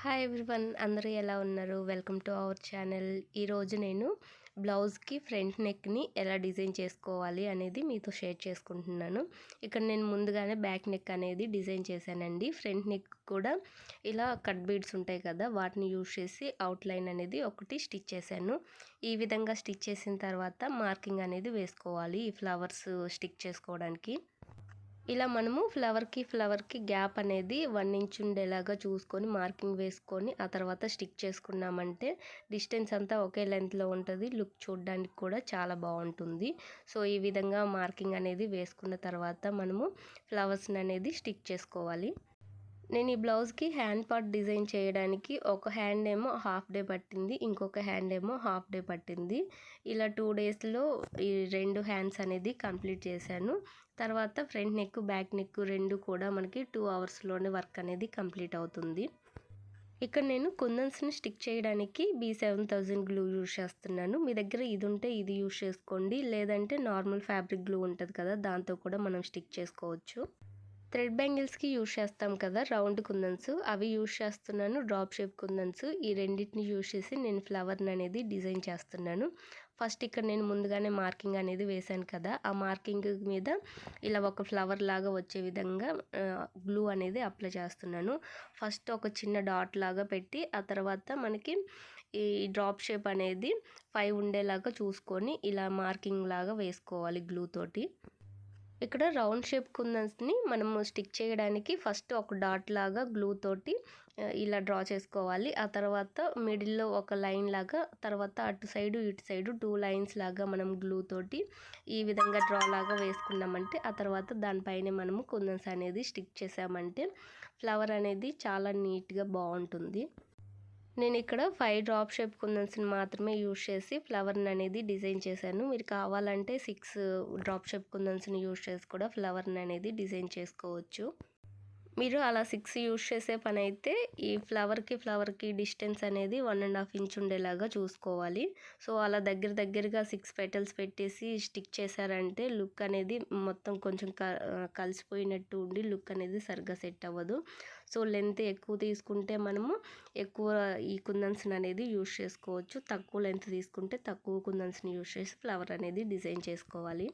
Hi everyone అందరూ ఎలా ఉన్నారు? వెల్కమ్ టు అవర్ ఛానల్ ఈరోజు నేను బ్లౌజ్కి ఫ్రంట్ నెక్ని ఎలా డిజైన్ చేసుకోవాలి అనేది మీతో షేర్ చేసుకుంటున్నాను. ఇక్కడ నేను ముందుగానే బ్యాక్ నెక్ అనేది డిజైన్ చేశానండి. ఫ్రంట్ నెక్ కూడా ఇలా కట్ బీడ్స్ ఉంటాయి కదా వాటిని యూజ్ చేసి అవుట్లైన్ అనేది ఒకటి స్టిచ్ చేశాను. ఈ విధంగా స్టిచ్ చేసిన తర్వాత మార్కింగ్ అనేది వేసుకోవాలి ఈ ఫ్లవర్స్ స్టిక్ చేసుకోవడానికి. ఇలా మనము ఫ్లవర్కి ఫ్లవర్కి గ్యాప్ అనేది వన్ ఇంచ్ ఉండేలాగా చూసుకొని మార్కింగ్ వేసుకొని ఆ తర్వాత స్టిక్ చేసుకున్నామంటే డిస్టెన్స్ అంతా ఒకే లెంత్లో ఉంటుంది. లుక్ చూడడానికి కూడా చాలా బాగుంటుంది. సో ఈ విధంగా మార్కింగ్ అనేది వేసుకున్న తర్వాత మనము ఫ్లవర్స్ని అనేది స్టిక్ చేసుకోవాలి. నేను ఈ బ్లౌజ్కి హ్యాండ్ పార్ట్ డిజైన్ చేయడానికి ఒక హ్యాండ్ ఏమో హాఫ్ డే పట్టింది ఇంకొక హ్యాండ్ ఏమో హాఫ్ డే పట్టింది. ఇలా టూ డేస్లో ఈ రెండు హ్యాండ్స్ అనేది కంప్లీట్ చేశాను. తర్వాత ఫ్రంట్ నెక్ బ్యాక్ నెక్ రెండు కూడా మనకి టూ అవర్స్లోనే వర్క్ అనేది కంప్లీట్ అవుతుంది. ఇక్కడ నేను కుందన్స్ని స్టిక్ చేయడానికి B seven thousand glue use చేస్తున్నాను. మీ దగ్గర ఇది ఉంటే ఇది యూజ్ చేసుకోండి. లేదంటే నార్మల్ ఫ్యాబ్రిక్ గ్లూ ఉంటుంది కదా దాంతో కూడా మనం స్టిక్ చేసుకోవచ్చు. థ్రెడ్ బ్యాంగిల్స్కి యూజ్ చేస్తాం కదా రౌండ్ కుందన్స్. అవి యూజ్ చేస్తున్నాను డ్రాప్ షేప్ కుందన్స్. ఈ రెండింటిని యూజ్ చేసి నేను ఫ్లవర్ని అనేది డిజైన్ చేస్తున్నాను. ఫస్ట్ ఇక్కడ నేను ముందుగానే మార్కింగ్ అనేది వేశాను కదా ఆ మార్కింగ్ మీద ఇలా ఒక ఫ్లవర్ లాగా వచ్చే విధంగా గ్లూ అనేది అప్లై చేస్తున్నాను. ఫస్ట్ ఒక చిన్న డాట్ లాగా పెట్టి ఆ తర్వాత మనకి ఈ డ్రాప్ షేప్ అనేది ఫైవ్ ఉండేలాగా చూసుకొని ఇలా మార్కింగ్ లాగా వేసుకోవాలి గ్లూ తోటి. ఇక్కడ రౌండ్ షేప్ కుందన్స్ని మనము స్టిక్ చేయడానికి ఫస్ట్ ఒక డాట్ లాగా గ్లూ తోటి ఇలా డ్రా చేసుకోవాలి. ఆ తర్వాత మిడిల్లో ఒక లైన్ లాగా తర్వాత అటు సైడు ఇటు సైడు టూ లైన్స్ లాగా మనం గ్లూ తోటి ఈ విధంగా డ్రా లాగా వేసుకున్నామంటే ఆ తర్వాత దానిపైన మనము కుందన్స్ అనేది స్టిక్ చేసామంటే ఫ్లవర్ అనేది చాలా నీట్గా బాగుంటుంది. నేను ఇక్కడ ఫైవ్ డ్రాప్ షేప్ కుందన్స్ని మాత్రమే యూజ్ చేసి ఫ్లవర్ని అనేది డిజైన్ చేశాను. మీరు కావాలంటే సిక్స్ డ్రాప్ షేప్ కుందన్స్ని యూజ్ చేసి కూడా ఫ్లవర్ని అనేది డిజైన్ చేసుకోవచ్చు. మీరు అలా సిక్స్ యూజ్ చేసే పని అయితే ఈ ఫ్లవర్కి ఫ్లవర్కి డిస్టెన్స్ అనేది వన్ అండ్ హాఫ్ ఇంచ్ ఉండేలాగా చూసుకోవాలి. సో అలా దగ్గర దగ్గరగా సిక్స్ పెటల్స్ పెట్టేసి స్టిక్ చేశారంటే లుక్ అనేది మొత్తం కొంచెం కలిసిపోయినట్టు ఉండి లుక్ అనేది సరిగ్గా సెట్ అవ్వదు. సో లెంత్ ఎక్కువ తీసుకుంటే మనము ఎక్కువ ఈ కుందన్స్ని అనేది యూజ్ చేసుకోవచ్చు. తక్కువ లెంత్ తీసుకుంటే తక్కువ కుందన్స్ని యూజ్ చేసి ఫ్లవర్ అనేది డిజైన్ చేసుకోవాలి.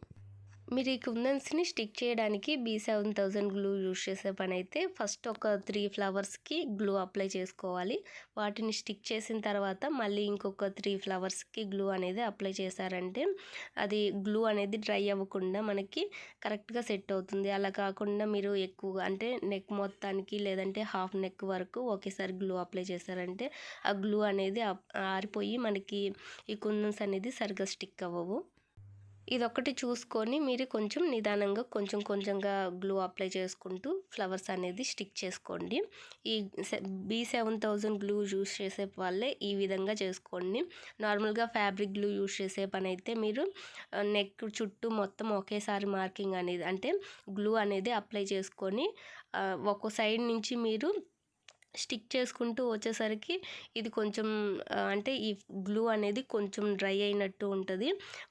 మీరు ఈ కుందన్స్ని స్టిక్ చేయడానికి B seven thousand glue use చేసే పని అయితే ఫస్ట్ ఒక త్రీ ఫ్లవర్స్కి గ్లూ అప్లై చేసుకోవాలి. వాటిని స్టిక్ చేసిన తర్వాత మళ్ళీ ఇంకొక త్రీ ఫ్లవర్స్కి గ్లూ అనేది అప్లై చేశారంటే అది గ్లూ అనేది డ్రై అవ్వకుండా మనకి కరెక్ట్గా సెట్ అవుతుంది. అలా కాకుండా మీరు ఎక్కువ అంటే నెక్ మొత్తానికి లేదంటే హాఫ్ నెక్ వరకు ఒకేసారి గ్లూ అప్లై చేశారంటే ఆ గ్లూ అనేది ఆరిపోయి మనకి ఈ కుందన్స్ అనేది సరిగ్గా స్టిక్ అవ్వవు. ఇదొక్కటి చూసుకొని మీరు కొంచెం నిదానంగా కొంచెం కొంచెంగా గ్లూ అప్లై చేసుకుంటూ ఫ్లవర్స్ అనేది స్టిక్ చేసుకోండి. ఈ B seven thousand glue use చేసే వాళ్ళే ఈ విధంగా చేసుకోండి. నార్మల్గా ఫ్యాబ్రిక్ గ్లూ యూస్ చేసే పని అయితే మీరు నెక్ చుట్టూ మొత్తం ఒకేసారి మార్కింగ్ అనేది అంటే గ్లూ అనేది అప్లై చేసుకొని ఒక్కో సైడ్ నుంచి మీరు స్టిక్ చేసుకుంటూ వచ్చేసరికి ఇది కొంచెం అంటే ఈ గ్లూ అనేది కొంచెం డ్రై అయినట్టు ఉంటుంది.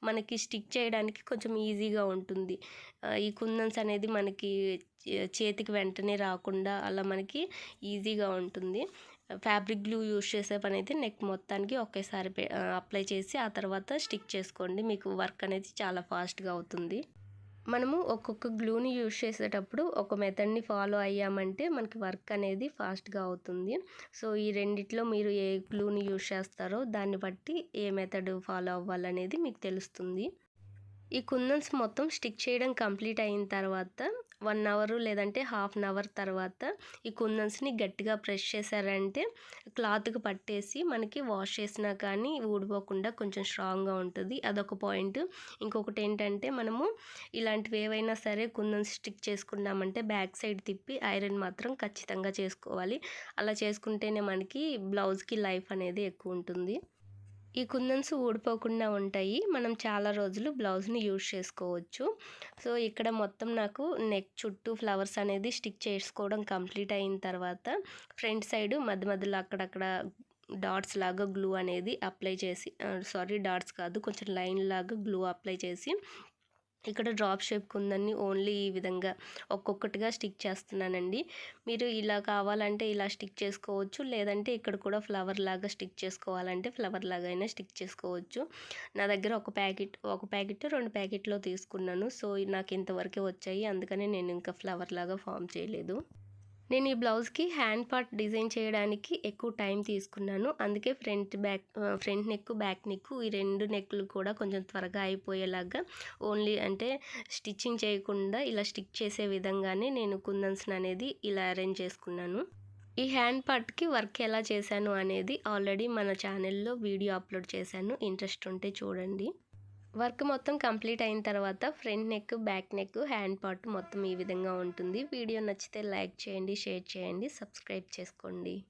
మనకి స్టిక్ చేయడానికి కొంచెం ఈజీగా ఉంటుంది. ఈ కుందన్స్ అనేది మనకి చేతికి వెంటనే రాకుండా అలా మనకి ఈజీగా ఉంటుంది. ఫ్యాబ్రిక్ గ్లూ యూస్ చేసే పని అయితే నెక్ మొత్తానికి ఒకేసారి అప్లై చేసి ఆ తర్వాత స్టిక్ చేసుకోండి. మీకు వర్క్ అనేది చాలా ఫాస్ట్గా అవుతుంది. మనము ఒక్కొక్క గ్లూని యూజ్ చేసేటప్పుడు ఒక మెథడ్ని ఫాలో అయ్యామంటే మనకి వర్క్ అనేది ఫాస్ట్గా అవుతుంది. సో ఈ రెండిట్లో మీరు ఏ గ్లూని యూజ్ చేస్తారో దాన్ని బట్టి ఏ మెథడ్ ఫాలో అవ్వాలనేది మీకు తెలుస్తుంది. ఈ కుందన్స్ మొత్తం స్టిక్ చేయడం కంప్లీట్ అయిన తర్వాత వన్ అవర్ లేదంటే హాఫ్ అన్ అవర్ తర్వాత ఈ కుందన్స్ని గట్టిగా ప్రెష్ చేశారంటే క్లాత్కి పట్టేసి మనకి వాష్ చేసినా కానీ ఊడిపోకుండా కొంచెం స్ట్రాంగ్గా ఉంటుంది. అదొక పాయింట్. ఇంకొకటి ఏంటంటే మనము ఇలాంటివి ఏవైనా సరే కుందన్స్ స్టిక్ చేసుకున్నామంటే బ్యాక్ సైడ్ తిప్పి ఐరన్ మాత్రం ఖచ్చితంగా చేసుకోవాలి. అలా చేసుకుంటేనే మనకి బ్లౌజ్కి లైఫ్ అనేది ఎక్కువ ఉంటుంది. ఈ కుందన్స్ ఊడిపోకుండా ఉంటాయి. మనం చాలా రోజులు బ్లౌజ్ని యూజ్ చేసుకోవచ్చు. సో ఇక్కడ మొత్తం నాకు నెక్ చుట్టూ ఫ్లవర్స్ అనేది స్టిక్ చేసుకోవడం కంప్లీట్ అయిన తర్వాత ఫ్రంట్ సైడ్ మధ్య మధ్యలో అక్కడక్కడ డాట్స్ లాగా గ్లూ అనేది అప్లై చేసి సారీ డాట్స్ కాదు కొంచెం లైన్ లాగా గ్లూ అప్లై చేసి ఇక్కడ డ్రాప్ షేప్ కుందన్ని ఓన్లీ ఈ విధంగా ఒక్కొక్కటిగా స్టిక్ చేస్తున్నానండి. మీరు ఇలా కావాలంటే ఇలా స్టిక్ చేసుకోవచ్చు. లేదంటే ఇక్కడ కూడా ఫ్లవర్ లాగా స్టిక్ చేసుకోవాలంటే ఫ్లవర్ లాగా అయినా స్టిక్ చేసుకోవచ్చు. నా దగ్గర ఒక ప్యాకెట్ ఒక ప్యాకెట్ రెండు ప్యాకెట్లో తీసుకున్నాను. సో నాకు ఇంతవరకే వచ్చాయి. అందుకనే నేను ఇంకా ఫ్లవర్ లాగా ఫామ్ చేయలేదు. నేను ఈ బ్లౌజ్కి హ్యాండ్ పార్ట్ డిజైన్ చేయడానికి ఎక్కువ టైం తీసుకున్నాను. అందుకే front back front neck back neck ఈ రెండు నెక్లు కూడా కొంచెం త్వరగా అయిపోయేలాగా ఓన్లీ అంటే స్టిచ్చింగ్ చేయకుండా ఇలా స్టిక్ చేసే విధంగానే నేను కుందన్స్ని అనేది ఇలా అరేంజ్ చేసుకున్నాను. ఈ హ్యాండ్ పార్ట్కి వర్క్ ఎలా చేశాను అనేది ఆల్రెడీ మన ఛానల్లో వీడియో అప్లోడ్ చేశాను. ఇంట్రెస్ట్ ఉంటే చూడండి. వర్క్ మొత్తం కంప్లీట్ అయిన తర్వాత front neck back neck hand part మొత్తం ఈ విధంగా ఉంటుంది. వీడియో నచ్చితే లైక్ చేయండి షేర్ చేయండి సబ్స్క్రైబ్ చేసుకోండి.